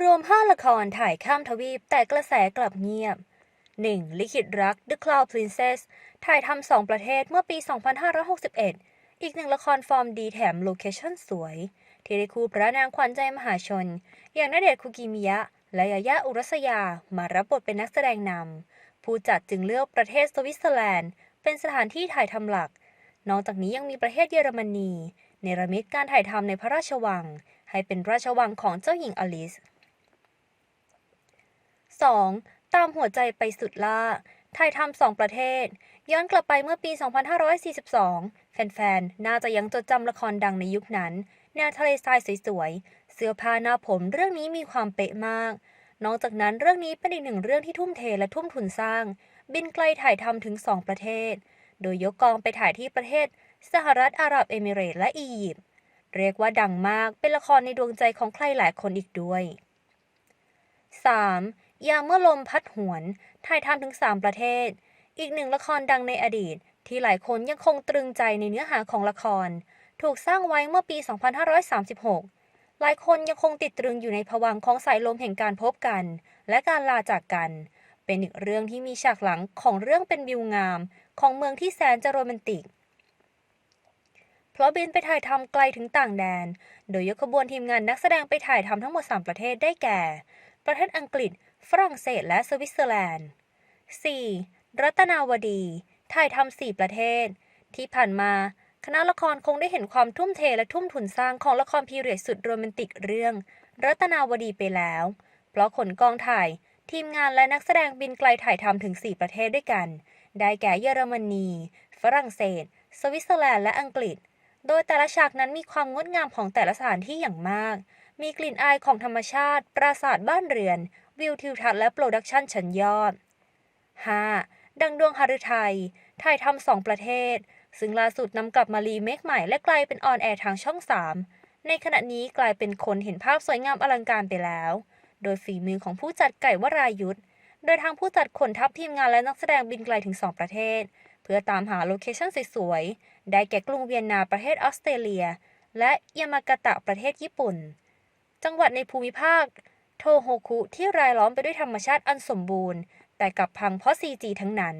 รวม 5 ละครถ่ายข้ามทวีปแต่กระแสกลับเงียบ 1. ลิขิตรัก The Cloud Princess ถ่ายทำสองประเทศเมื่อปี 2561 อีกหนึ่งละครฟอร์มดีแถมโลเคชั่นสวย ที่ได้คู่พระนางขวัญใจมหาชน อย่างณเดชคุกิมิยะ และยายาอุรัสยา มารับบทเป็นนักแสดงนำผู้จัดจึงเลือกประเทศสวิตเซอร์แลนด์ เป็นสถานที่ถ่ายทำหลัก นอกจากนี้ยังมีประเทศเยอรมนี เนรมิตการถ่ายทำในพระราชวัง ให้เป็นราชวังของเจ้าหญิงอลิซ 2. ตามหัวใจไปสุดล่าถ่ายทำสองประเทศ ย้อนกลับไปเมื่อปี 2542 แฟนๆ น่าจะยังจดจำละครดังในยุคนั้น แนวทะเลทรายสวยๆ เสื้อผ้าหน้าผมเรื่องนี้มีความเป๊ะมาก นอกจากนั้นเรื่องนี้เป็นอีกหนึ่งเรื่องที่ทุ่มเทและทุ่มทุนสร้าง บินไกลถ่ายทำถึง 2 ประเทศ โดยยกกองไปถ่ายที่ประเทศ สหรัฐอาหรับเอมิเรตและอียิปต์ เรียกว่าดังมาก เป็นละครในดวงใจของใครหลายคนอีกด้วย 3. ยามเมื่อลมพัดหวนถ่ายทำถึง 3 ประเทศ อีกหนึ่งละครดังในอดีต ที่หลายคนยังคงตรึงใจในเนื้อหาของละคร ถูกสร้างไว้เมื่อปี 2536 หลายคนยังคงติดตรึงอยู่ในภวังของสายลมแห่งการพบกัน และการลาจากกัน เป็นอีกเรื่องที่มีฉากหลังของเรื่องเป็นวิวงามของเมืองที่แสนจะโรแมนติก เพราะบินไปถ่ายทำไกลถึงต่างแดน โดยยกขบวนทีมงานนักแสดงไปถ่ายทำทั้งหมด 3 ประเทศได้แก่ ประเทศอังกฤษ ฝรั่งเศสและสวิตเซอร์แลนด์ 4. รัตนาวดี ถ่ายทำ4ประเทศ ที่ผ่านมาคณะละครคงได้เห็นความทุ่มเทและทุ่มทุนสร้างของละครพีเรียดสุดโรแมนติกเรื่อง รัตนาวดีไปแล้ว เพราะขนกองถ่าย ทีมงานและนักแสดงบินไกลถ่ายทำถึง 4 ประเทศด้วยกัน ได้แก่เยอรมนี ฝรั่งเศส สวิตเซอร์แลนด์และอังกฤษ โดยแต่ละฉากนั้นมีความงดงามของแต่ละสถานที่อย่างมาก มีกลิ่นอายของธรรมชาติ ปราสาทบ้านเรือน วิวทิวทัศน์และโปรดักชันชั้นยอด 5. ดังดวงฮารุไทยถ่ายทำสองประเทศ ซึ่งล่าสุดนำกลับมารีเมคใหม่และกลายเป็นออนแอร์ทางช่อง 3 ในขณะนี้กลายเป็นคนเห็นภาพสวยงามอลังการไปแล้ว โดยฝีมือของผู้จัดไก่วรายุทธโดยทางผู้จัดขนทัพทีมงานและนักแสดงบินไกลถึง 2 ประเทศ เพื่อตามหาโลเคชั่นสวยๆ ได้แก่กรุงเวียนนาประเทศออสเตรเลีย และยามากาตะประเทศญี่ปุ่น จังหวัดในภูมิภาค โทโฮคุที่รายล้อมไปด้วยธรรมชาติอันสมบูรณ์ แต่กลับพังเพราะ CG ทั้งนั้น